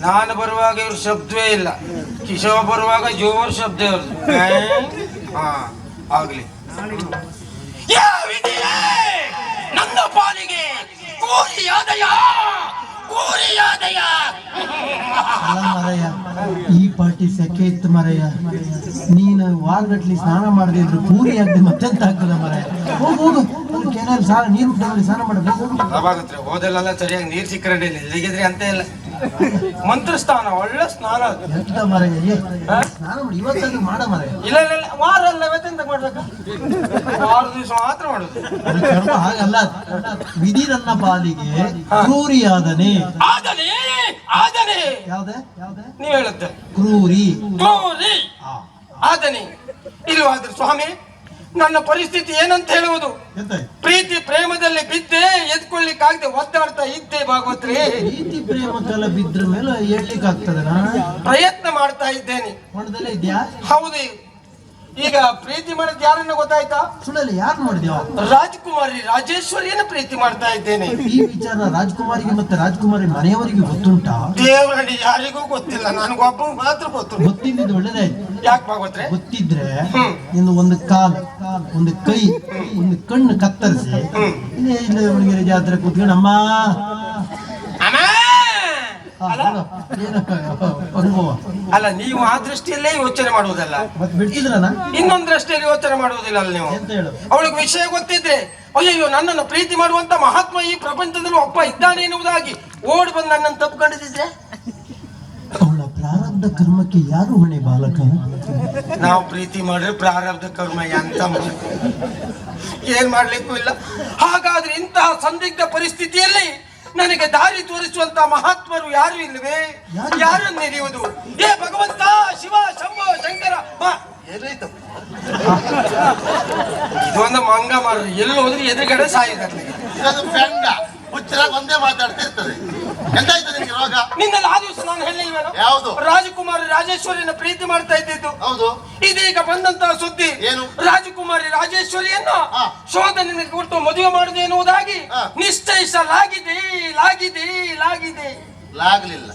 ನಾನು ಬರುವಾಗ ಇವ್ರ ಶಬ್ದವೇ ಇಲ್ಲ. ಕಿಶೋ ಬರುವಾಗ ಜೋರ್ ಶಬ್ದ ಇವ್ರದ್ದು ಹಾ ಆಗ್ಲಿ! ನನ್ನ ಪಾಲಿಗೆ ಅಲ್ಲ ಮರಯ್ಯ. ಈ ಪಾರ್ಟಿ ಸೆಕೆ ಇತ್ತು ಮರಯ್ಯ. ನೀನು ವಾರಗಟ್ಲಿ ಸ್ನಾನ ಮಾಡದಿದ್ರು ಪೂರಿ ಆಗದೆ ಮತ್ತೆಂತ ಆಗ್ತದ ಮರಯ್ಯ? ಹೋಗು ಹೋಗು. ಒಂದು ಕೆರೆಯಲ್ಲಿ ಸ್ನಾನ ನೀರು ಸ್ನಾನ ಮಾಡಬೇಕು. ಹೋದಲ್ಲ ಹೋದಲ್ಲೆಲ್ಲ ಸರಿಯಾಗಿ ನೀರು ಸಿಕ್ಕರೆ ಇಲ್ಲ ಇಲ್ಲಿಗಿದ್ರೆ ಅಂತ ಇಲ್ಲ. ಮಂತ್ರ ಸ್ನಾನ ಒಳ್ಳೆ ಸ್ನಾನ. ಎಂತ ಸ್ನಾನ ಮಾಡಿ ಇವತ್ತಾದ್ರೂ ಮಾಡ ಮರಯ್ಯ ಇಲ್ಲ ಇಲ್ಲ ಇಲ್ಲ ವಾರ ಅಲ್ಲ ಇವತ್ತೆಂತ ಮಾಡ್ಬೇಕು? ವಾರ ದಿವಸ ಮಾತ್ರ ಮಾಡುದು. ಕರ್ಮ ಹಾಗಲ್ಲ ವಿಧಿ ನನ್ನ ಪಾಲಿಗೆ ಕ್ರೂರಿಯಾದನೆ. ಆದನೆ ಆದನೆ. ಯಾವ್ದೆ ಯಾವ್ದೆ? ನೀವು ಹೇಳುತ್ತೆ ಕ್ರೂರಿ. ಕ್ರೂರಿ. ಆದನೆ. ಇಲ್ವಾದ್ರೆ ಸ್ವಾಮಿ ನನ್ನ ಪರಿಸ್ಥಿತಿ ಏನಂತ ಹೇಳುವುದು? ಪ್ರೀತಿ ಪ್ರೇಮದಲ್ಲಿ ಬಿದ್ದೆ ಎದ್ಕೊಳ್ಳಿಕ್ಕಾಗದೆ ಒತ್ತಾಡ್ತಾ ಇದ್ದೆ ಭಾಗವತ್ರಿ. ಪ್ರೀತಿ ಪ್ರೇಮಕ್ಕೆಲ್ಲ ಬಿದ್ರ ಮೇಲೆ ಹೇಳ್ಲಿಕ್ಕೆ ಆಗ್ತದೆ ಪ್ರಯತ್ನ ಮಾಡ್ತಾ ಇದ್ದೇನೆ. ಹೌದು. ಈಗ ಪ್ರೀತಿ ಮಾಡಿದ್ ಯಾರನ್ನ ಗೊತ್ತಾಯ್ತಾ? ಸುಳ್ಳಲ್ಲಿ ಯಾರು ನೋಡಿದ್ಯೋ ರಾಜ್ಕುಮಾರಿ ರಾಜೇಶ್ವರಿಯನ್ನು ಪ್ರೀತಿ ಮಾಡ್ತಾ ಇದ್ದೇನೆ. ಈ ವಿಚಾರ ರಾಜ್ಕುಮಾರಿಗೆ ಮತ್ತೆ ರಾಜ್ಕುಮಾರಿ ಮನೆಯವರಿಗೆ ಗೊತ್ತುಂಟಾ? ದೇವರಡಿ ಯಾರಿಗೂ ಗೊತ್ತಿಲ್ಲ. ನನಗೊಬ್ಬ ಮಾತ್ರ ಗೊತ್ತು ಗೊತ್ತಿದ್ದು ಒಳ್ಳೇದಾಯ್ತು. ಯಾಕೆ ಭಾಗವತ್ರೆ ಗೊತ್ತಿದ್ರೆ. ಇನ್ನು ಒಂದು ಕಾಲು ಒಂದು ಕೈ ಒಂದು ಕಣ್ಣು ಕತ್ತರಿಸಿ ಇಲ್ಲೇ ಇಲ್ಲೇ ಹುಡುಗಿರ ಜಾತ್ರೆ ಕೂತ್ಕೊಂಡು ಅಮ್ಮ! ಅಲ್ಲ? ನೀವು ಆ ದೃಷ್ಟಿಯಲ್ಲೇ ಯೋಚನೆ ಮಾಡುವುದಲ್ಲ. ಇನ್ನೊಂದು ದೃಷ್ಟಿಯಲ್ಲಿ ಯೋಚನೆ ಮಾಡುವುದಿಲ್ಲ ಅಲ್ಲ ನೀವು. ಅವಳಿಗೆ ವಿಷಯ ಗೊತ್ತಿದ್ರೆ ಅಯ್ಯಯ್ಯೋ ನನ್ನನ್ನು ಪ್ರೀತಿ ಮಾಡುವಂತ ಮಹಾತ್ಮ ಈ ಪ್ರಪಂಚದಲ್ಲಿ ಒಬ್ಬ ಇದ್ದಾನೆ ಎನ್ನುವುದಾಗಿ ಓಡಿ ಬಂದು ನನ್ನನ್ನು ತಪ್ಪಿಕೊಂಡಿದ್ರೆ ಅವಳ ಪ್ರಾರಬ್ಧ ಕರ್ಮಕ್ಕೆ ಯಾರು ಹೊಣೆ ಬಾಲಕ? ನಾವು ಪ್ರೀತಿ ಮಾಡಿದ್ರೆ ಪ್ರಾರಬ್ಧ ಕರ್ಮ ಅಂತ. ಏನ್ ಮಾಡ್ಲಿಕ್ಕೂ ಇಲ್ಲ. ಹಾಗಾದ್ರೆ ಇಂತಹ ಸಂದಿಗ್ಧ ಪರಿಸ್ಥಿತಿಯಲ್ಲಿ ನನಗೆ ದಾರಿ ತೋರಿಸುವಂತ ಮಹಾತ್ಮರು ಯಾರು ಇಲ್ಲವೇ? ಯಾರು? ಯಾರನ್ನು ನೆನೆಯುವುದು ಏ ಭಗವಂತ ಶಿವ ಶಂಭೋ ಶಂಕರ ಇದೊಂದು ಮಂಗ ಮಾಡ್ರಿ ಎಲ್ಲಿ ಹೋದ್ರೆ ಎದುರುಗಡೆ ಸಾಯಿದ್ದಾರೆ ಹುಚ್ಚರಾಗ ಒಂದೇ ಮಾತಾಡ್ತಿರ್ತದೆ ಎಂತಾಯ್ತು ನಿಮಗೆ ರೋಗ ನಿನ್ನಲ್ಲಿ ಆ ದಿವಸ ನಾನು ಹೇಳಿಲ್ವೇನೋ? ಯಾವುದು? ರಾಜಕುಮಾರಿ ರಾಜೇಶ್ವರಿಯನ್ನು ಪ್ರೀತಿ ಮಾಡ್ತಾ ಇದ್ದಿದ್ದು. ಹೌದು. ಇದೀಗ ಬಂದಂತಹ ಸುದ್ದಿ ಏನು? ರಾಜಕುಮಾರಿ ರಾಜೇಶ್ವರಿಯನ್ನು ಹಾ. ಶೋಧನೆ ಕೊಟ್ಟು ಮದುವೆ ಮಾಡುದು ಎನ್ನುವುದಾಗಿ ಹಾ. ನಿಶ್ಚಯಿಸಲಾಗಿದೆ ಲಾಗಿದೆ ಲಾಗಿದೆ. ಲಾಗ್ಲಿಲ್ಲ.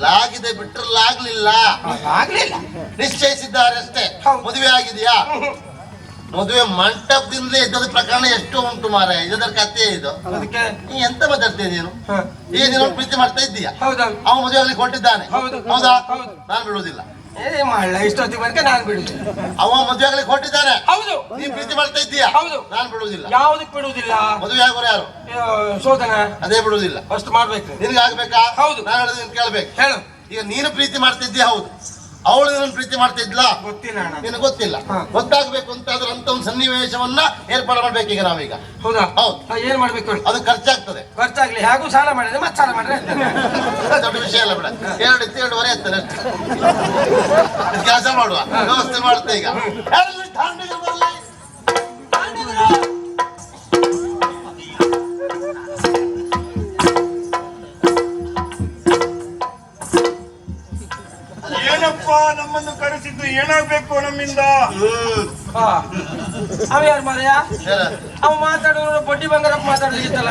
ಲಾಗಿದೆ ಬಿಟ್ರೆ ಲಾಗ್ಲಿಲ್ಲ. ಆಗ್ಲಿಲ್ಲ ನಿಶ್ಚಯಿಸಿದ್ದಾರೆ ಅಷ್ಟೇ. ಹೌದು. ಮದುವೆ ಆಗಿದೆಯಾ? ಮದುವೆ ಮಂಟಪದಿಂದಲೇ ಇದ್ದದ ಪ್ರಕರಣ ಎಷ್ಟು ಉಂಟು ಮಾರ ಇದರ ಕಥೆ ಇದು. ಅದಕ್ಕೆ ನೀ ಎಂತ ಮಾತಾಡ್ತೀಯ ನೀನು? ಈ ನೀನು ಪ್ರೀತಿ ಮಾಡ್ತಾ ಇದ್ದೀಯ? ಅವ ಮದುವೆ ಆಗ್ಲಿಕ್ಕೆ ಕೊಟ್ಟಿದ್ದಾನೆ ಹೌದು. ನಾನು ಬಿಡುವುದಿಲ್ಲ. ಏ ಮಾಡಲ್ಲ ಇಷ್ಟೊತ್ತಿಗೆ ಬಂದ್ರೆ ನಾನು ಬಿಡುದು ಅವ ಮದುವೆ ಆಗ್ಲಿಕ್ಕೆ ಹೊರಟಿದ್ದಾನೆ. ಹೌದು. ನೀ ಪ್ರೀತಿ ಮಾಡ್ತಾ ಇದ್ದೀಯ? ಹೌದು. ನಾನು ಬಿಡುವುದಿಲ್ಲ. ಯಾವುದಕ್ಕೆ ಬಿಡುವುದಿಲ್ಲ? ಮದುವೆ ಆಗೋರು ಯಾರು? ಸೋದನ ಶೋಧನ? ಅದೇ ಬಿಡುವುದಿಲ್ಲ. ಫಸ್ಟ್ ಮಾಡ್ಬೇಕು. ನಿನ್ಗೆ ಆಗ್ಬೇಕಾ ಹೌದು. ನಾನು ಹೇಳೋದು ನೀನು ಕೇಳ್ಬೇಕು. ಹೇಳು. ಈಗ ನೀನು ಪ್ರೀತಿ ಮಾಡ್ತಿದ್ದೀಯ? ಹೌದು. ಅವಳು ಇದನ್ನು ಪ್ರೀತಿ ಮಾಡ್ತಿದ್ಲಾ ಗೊತ್ತಿಲ್ಲ ಅಣ್ಣ. ನಿನಗೆ ಗೊತ್ತಿಲ್ಲ? ಹಾ. ಗೊತ್ತಾಗ್ಬೇಕು ಅಂತ ಆದ್ರೆ ಅಂತ ಒಂದು ಸನ್ನಿವೇಶವನ್ನ ಏರ್ಪಾಡು ಮಾಡ್ಬೇಕೀಗ ನಾವೀಗ. ಹೌದಾ? ಹೌದು. ಏನ್ ಮಾಡ್ಬೇಕು ಅದು ಖರ್ಚಾಗ್ತದೆ. ಖರ್ಚಾಗ್ಲಿ. ಹಾಗೂ ಸಾಲ ಮಾಡಿದ್ರೆ ಮತ್ತೆ ಸಾಲ ಮಾಡಿದ್ರೆ. ದೊಡ್ಡ ವಿಷಯ ಅಲ್ಲ ಬಿಡ. ಎರಡು ಇತ್ತು ಎರಡುವರೆ ಆಗ್ತದೆ ಕೆಲಸ ಮಾಡುವ. ವ್ಯವಸ್ಥೆ ಮಾಡುತ್ತೆ ಈಗ. ಏನಪ್ಪ ನಮ್ಮನ್ನು ಕರೆಸಿದ್ದು ಏನಾಗ್ಬೇಕು ನಮ್ಮಿಂದ. ಅವ ಯಾರು ಮಾರಯ್ಯ ಅವ್ ಅವ ಮಾತಾಡೋರು ಬಡ್ಡಿ ಬಂಗಾರಪ್ಪ ಮಾತಾಡ್ಲಿತ್ತಲ್ಲ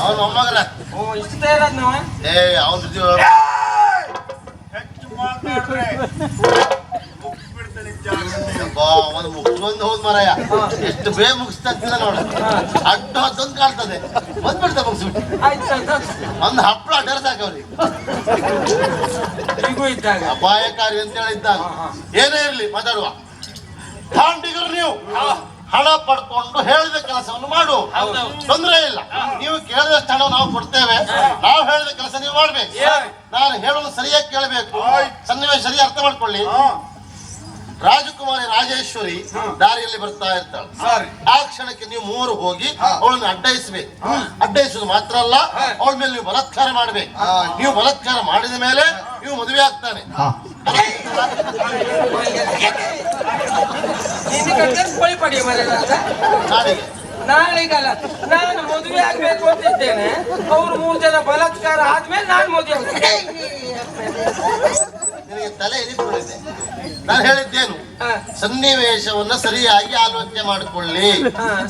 ಅವ್ನ ಮೊಮ್ಮಗನ? ಓ ಇಷ್ಟು ತಯಾರಾದ್ ನಾವ? ಏ ಅವ್ನ ಹೆಚ್ಚು ಮಾತಾಡ್ರೆ. ಅವನು ಮುಗಿಸ್ಕೊಂಡು ಹೋದ್ ಮರಾಯ. ಎಷ್ಟು ಬೇಗ ಮುಗಿಸ್ತಾ ನೋಡು. ಅಡ್ಡ ಹೊತ್ತೊಂದು ಕಾಣ್ತದೆ. ಮುಗಿಸ್ಬಿಟ್ಟು. ಆಯ್ತು, ಆಯ್ತು. ಒಂದು ಹಪ್ಪಳ ಅಡ್ಡ ಇದ್ದಾಗ. ಅಪಾಯಕಾರಿ ಅಂತ ಹೇಳಿದ್ದಾಗ ಏನೇ ಇರಲಿ ಮಾತಾಡುವ. ತಾಂಡಿಗರು ನೀವು. ಹಣ ಪಡ್ಕೊಂಡು ಹೇಳಿದ ಕೆಲಸವನ್ನು ಮಾಡು. ತೊಂದರೆ ಇಲ್ಲ. ನೀವು ಕೇಳಿದಷ್ಟು ಹಣ ನಾವು ಕೊಡ್ತೇವೆ. ನಾವು ಹೇಳಿದ ಕೆಲಸ ನೀವು ಮಾಡ್ಬೇಕು. ನಾನು ಹೇಳೋದು ಸರಿಯಾಗಿ ಕೇಳಬೇಕು. ಸನ್ನಿವೇಶ ಸರಿ ಅರ್ಥ ಮಾಡ್ಕೊಳ್ಳಿ. ರಾಜಕುಮಾರಿ ರಾಜೇಶ್ವರಿ ದಾರಿಯಲ್ಲಿ ಬರ್ತಾ ಇರ್ತಾಳೆ. ಸರಿ. ಆ ಕ್ಷಣಕ್ಕೆ ನೀವು ಮೂವರು ಹೋಗಿ ಅವಳನ್ನು ಅಡ್ಡಯಿಸ್ಬೇಕು. ಅಡ್ಡಯಿಸೋದು ಮಾತ್ರ ಅಲ್ಲ ಅವಳ ಮೇಲೆ ನೀವು ಬಲತ್ಕಾರ ಮಾಡ್ಬೇಕು. ನೀವು ಬಲತ್ಕಾರ ಮಾಡಿದ ಮೇಲೆ ನೀವು ಮದುವೆ ಆಗ್ತಾನೆ. ನಾಳೆಗಲ್ಲ. ನಾನು ಮದುವೆ ಆಗ್ಬೇಕು ಅಂತ ಇದ್ದೇನೆ. ಅವ್ರು ಮೂರು ಜನ ಬಲತ್ಕಾರ ಆದ್ಮೇಲೆ ನಾನು ಮದುವೆ ಆಗ್ತೀನಿ. ನಿನಗೆ ತಲೆ ಎನಿಸ್ಕೊಂಡಿದೆ ನಾನು ಹೇಳಿದ್ದೇನು. ಸನ್ನಿವೇಶವನ್ನ ಸರಿಯಾಗಿ ಆಲೋಚನೆ ಮಾಡಿಕೊಳ್ಳಿ.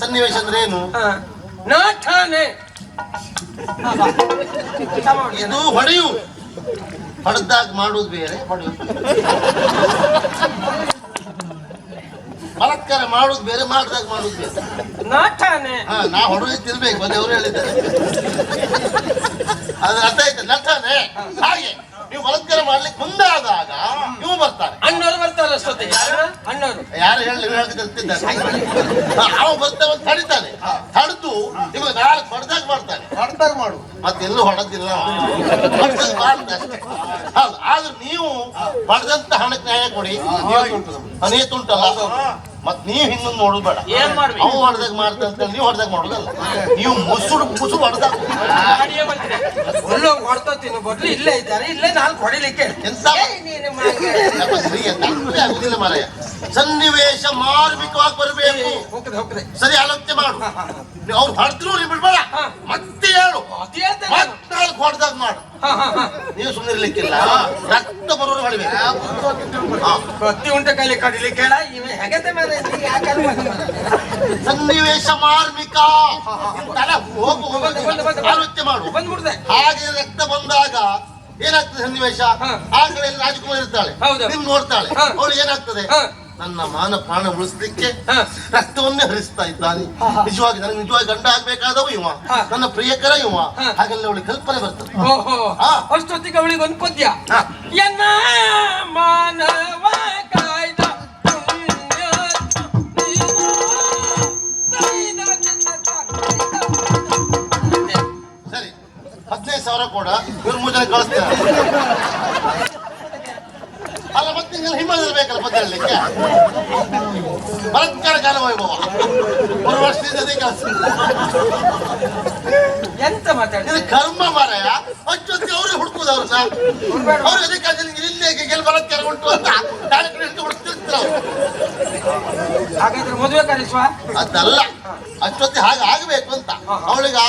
ಸನ್ನಿವೇಶ ಅಂದ್ರೆ ಏನು. ನಾಠಾನೆ. ಇದು ಹೊಡೆಯು. ಹೊಡೆದಾಗ ಮಾಡುವುದು ಬೇರೆ ಹೊಡೆಯು ಬಲತ್ಕಾರ ಮಾಡುದು ಬೇರೆ ಮಾಡಿದಾಗ ಮಾಡುದು ಬೇರೆ. ನಾಟನೆ ಹಾ ನಾ ಹೊಡೆದು ತಿರ್ಬೇಕು ಮತ್ತೆ ಅವರು ಹೇಳಿದ್ದಾರೆ. ಅದ್ರ ಅರ್ಥ ಆಯ್ತು? ನಟನೆ ಹಾಗೆ. ನೀವು ಬಲತ್ಕಾರ ಮಾಡ್ಲಿಕ್ಕೆ ಮುಂದಾದಾಗ ನೀವು ಬರ್ತಾರೆ. ಅಣ್ಣವರು ಬರ್ತಾರೆ ಅಷ್ಟೊತ್ತಿಗೆ? ಅಣ್ಣವರು. ಯಾರು ಹೇಳಿ ನೀವು ಹೇಳಕ್ಕೆ ತಿರ್ತಿದ್ದಾರೆ ಅವ ಬರ್ತಾವ ತಡಿತಾನೆ. ತಡೆದು ನಿಮಗೆ ನಾಲ್ಕು ಹೊಡೆದಾಗ ಮಾಡ್ತಾನೆ. ಹೊಡೆದಾಗ ಮಾಡು. ಮತ್ತೆ ಎಲ್ಲೂ ಹೊಡೆದಿಲ್ಲ. ಹೊಡ್ದಾಗ ಮಾಡ್ದ ಹೌದು ಆದ್ರೆ ನೀವು ಹೊಡೆದಂತ ಹಣಕ್ಕೆ ನ್ಯಾಯ ಕೊಡಿ. ಅನೇತುಂಟಲ್ಲ ಮತ್ ನೀವು ಹಿಂಗೊಂದು ನೋಡುದು ಬೇಡ. ಏನ್? ಅವು ಹೊಡೆದಾಗ ಮಾಡ್ತ ಅಂತ ನೀವು ಹೊಡೆದಾಗ ಮಾಡುದಲ್ಲ. ನೀವು ಮುಸುಡು ಮುಸುಡು ಹೊಡೆದಾಗ ಬದ್ಲು ಇಲ್ಲೇ ಇದ್ದಾರೆ. ಇಲ್ಲೇ ನಾಲ್ಕು ಹೊಡಿಲಿಕ್ಕೆ. ಆಗುದಿಲ್ಲ ಮಾರಾಯ. ಸನ್ನಿವೇಶ ಮಾರ್ಮಿಕವಾಗಿ ಬರಬೇಕು. ಸರಿ ಆಲೋಚನೆ ಮಾಡು. ಅವ್ರು ಹಡ್ದ್ರು ನೀವು ಬಿಡ್ಬೇಡ ಮತ್ತೆ ಹೇಳು. ಮತ್ತೆ ಹೊಡೆದಾಗ ಮಾಡು. ಹಾ, ಹಾ, ಹಾ. ನೀವು ಸುಮ್ಮನೆ ಇರ್ಲಿಕ್ಕಿಲ್ಲ. ರಕ್ತ ಬರೋರು ಹೊಡಿಬೇಕು. ಪ್ರತಿ ಉಂಟ ಕೈಲಿ ಕಡಿಲಿಕ್ಕೆ ಕೇಳ ಇವ ಹೆಗತೆ ಮೇಲೆ ಯಾಕೆ ಸನ್ನಿವೇಶ ಮಾರ್ಮಿಕ. ಇಂತಲ್ಲ ಹೋಗು. ಆಲೋಚನೆ ಮಾಡು. ಬಂದ್ಬಿಡ್ದೆ. ಹಾಗೆ ರಕ್ತ ಬಂದಾಗ ಏನಾಗ್ತದೆ ಸನ್ನಿವೇಶ. ಆ ಕಡೆಯಲ್ಲಿ ರಾಜಕುಮಾರ್ ಇರ್ತಾಳೆ. ಹೌದು. ನಿಮ್ ನೋಡ್ತಾಳೆ. ಅವ್ಳು ಅವಳು ಏನಾಗ್ತದೆ? ಹಾ. ನನ್ನ ಮಾನ ಪ್ರಾಣ ಉಳಿಸ್ಲಿಕ್ಕೆ. ರಕ್ತವನ್ನೇ ಹರಿಸ್ತಾ ಇದ್ದಾನೆ. ನಿಜವಾಗಿ ನನಗೆ ನಿಜವಾಗಿ ಗಂಡ ಆಗ್ಬೇಕಾದವ ಇವ. ನನ್ನ ಪ್ರಿಯಕರ ಇವ. ಹಾಗೆಲ್ಲ ಅವಳಿಗೆ ಕಲ್ಪನೆ ಬರ್ತದೆ. ಅಷ್ಟೊತ್ತಿಗೆ ಅವಳಿಗೆ ಒಂದು ಪದ್ಯ. ಎನ್ನ ಮಾನವ ಕಾಯ್ದ ಸರಿ ಹದಿನೈದು ಸಾವಿರ ಕೂಡ. ಇವ್ರ ಮೂಜನೆ ಕಳಿಸ್ತೇನೆ ಹಿಮ್ಮದಲ್ಲಿ ಬೇಕಲ್ಲ ಪದ್ಯ ಹೇಳಲಿಕ್ಕೆ ಬಲಾತ್ಕಾರ ಕಾಲ ವೈಭವ. ಒಂದು ವರ್ಷದಿಂದ ಅದೇ ಕೆಲಸ ಎಂತ ಇದು ಕರ್ಮ ಮಾರಾಯ. ಅಷ್ಟೊತ್ತಿಗೆ ಅವ್ರಿಗೆ ಹುಡುಕುದು ಅವ್ರನ್ನ ಅವ್ರು ಅದು ಗೆಲ್ ಬಲಾತ್ಕಾರ ಉಂಟು ಅಂತ? ಅವ್ರು ಹಾಗಾದ್ರೆ ಮದುವೆ ಕರೆಸುವ? ಅದಲ್ಲ. ಅಷ್ಟೊತ್ತಿ ಹಾಗೆ ಆಗಬೇಕು ಅಂತ. ಅವಳಿಗೆ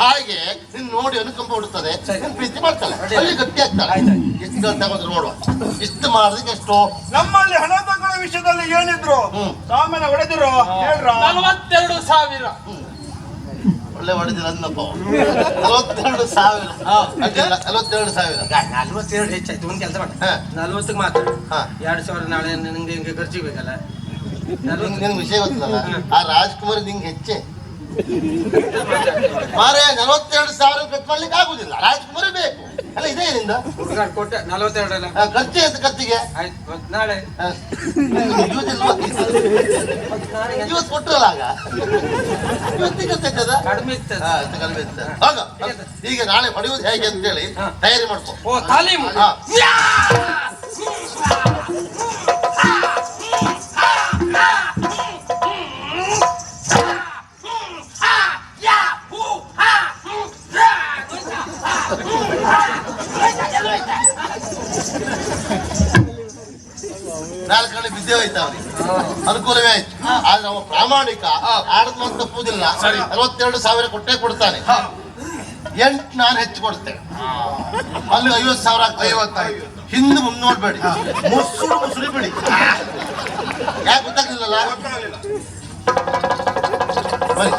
ಹಾಗೆ ನಿನ್ ನೋಡಿ ಅನುಕಂಪ ಹುಡುತ್ತದೆ ನಿನ್ ಪ್ರೀತಿ ಮಾಡ್ತಾಳೆ. ಅಲ್ಲಿ ಗಟ್ಟಿ ಆಗ್ತಾಳೆ. ಎಷ್ಟು ಗಂಟೆ ಆಗೋದ್ರು ನೋಡುವ. ಇಷ್ಟು ಮಾಡೋದಕ್ಕೆ ಎಷ್ಟು. ನಮ್ಮಲ್ಲಿ ಹಣ ತಗೊಳ್ಳೋ ವಿಷಯದಲ್ಲಿ ಏನಿದ್ರು ಹ್ಮ್. ಸಾಮಾನ್ಯ ಹೊಡೆದಿರು ಹೇಳ್ರ? ನಲವತ್ತೆರಡು ಸಾವಿರ. ಒಳ್ಳೆ ಹೊಡೆದಿರ ಅಂದಪ್ಪ. ನಲವತ್ತೆರಡು ಸಾವಿರ. ನಲವತ್ತೆರಡು ಸಾವಿರ. ನಲ್ವತ್ತೆರಡು ಹೆಚ್ಚಾಯ್ತು. ಒಂದ್ ಕೆಲಸ ಮಾಡ. ನಲ್ವತ್ತಕ್ಕೆ ಮಾತಾಡು. ಎರಡು ಸಾವಿರ ನಾಳೆ ನಿಮ್ಗೆ ಹಿಂಗೆ ಖರ್ಚಿಗೆ ಬೇಕಲ್ಲ. ವಿಷಯ ಗೊತ್ತಲ್ಲ ಆ ರಾಜ್ಕುಮಾರ್ ನಿಂಗೆ ಹೆಚ್ಚೆ. ಮಾರೆ ನಲವತ್ತೆರಡು ಸಾವಿರ ಖರ್ಚು ಮಾಡ್ಲಿಕ್ಕೆ ಆಗುದಿಲ್ಲ. ರಾಜ್ಕುಮಾರ್ ಬೇಕು. ಅಲ್ಲ ಇದೇ ನಿಂದ? ಕೊಟ್ಟೆ ನಲವತ್ತೆರಡಲ್ಲ. ಖರ್ಚೆ ಅಂತ ಕತ್ತಿಗೆ ನಾಳೆ? ಇವತ್ತು ಕೊಟ್ರಲ್ಲ ಆಗ? ಇವತ್ತಿಗೆ ಗೊತ್ತಾಯ್ತದ ಕಡಿಮೆ ಇತ್ತು. ಕಡಿಮೆ ಇತ್ತು. ಹೌದಾ ಈಗ ನಾಳೆ ಹೊಡೆಯುವುದು ಹೇಗೆ ಅಂತೇಳಿ ಹೇಳಿ ತಯಾರಿ ಮಾಡ್ಕೊ. ಓ ತಾಲೀಮು. ಬಿದ್ದೆ ಹೋಯ್ತು ಅವ್ರಿಗೆ ಅನುಕೂಲವೇ ಆಯ್ತು. ಆದ್ರೆ ಅವ ಪ್ರಾಮಾಣಿಕ ಆಡದ್ ಮಾತು ತಪ್ಪುದಿಲ್ಲ. ನಲವತ್ತೆರಡು ಸಾವಿರ ಕೊಟ್ಟೆ ಕೊಡ್ತಾನೆ. ಎಂಟು ನಾನು ಹೆಚ್ಚು ಕೊಡ್ತೇನೆ. ಅಲ್ಲಿ ಐವತ್ತು ಸಾವಿರ ಐವತ್ತಾಯ್ತು ಹಿಂದೆ ಮುಂದೆ ನೋಡ್ಬೇಡಿ ಮುಸುರು ಮುಸುರಿ ಬಿಡಿ. ಯಾಕೆ ಗೊತ್ತಾಗ್ಲಿಲ್ಲಲ್ಲ? ಬನ್ನಿ.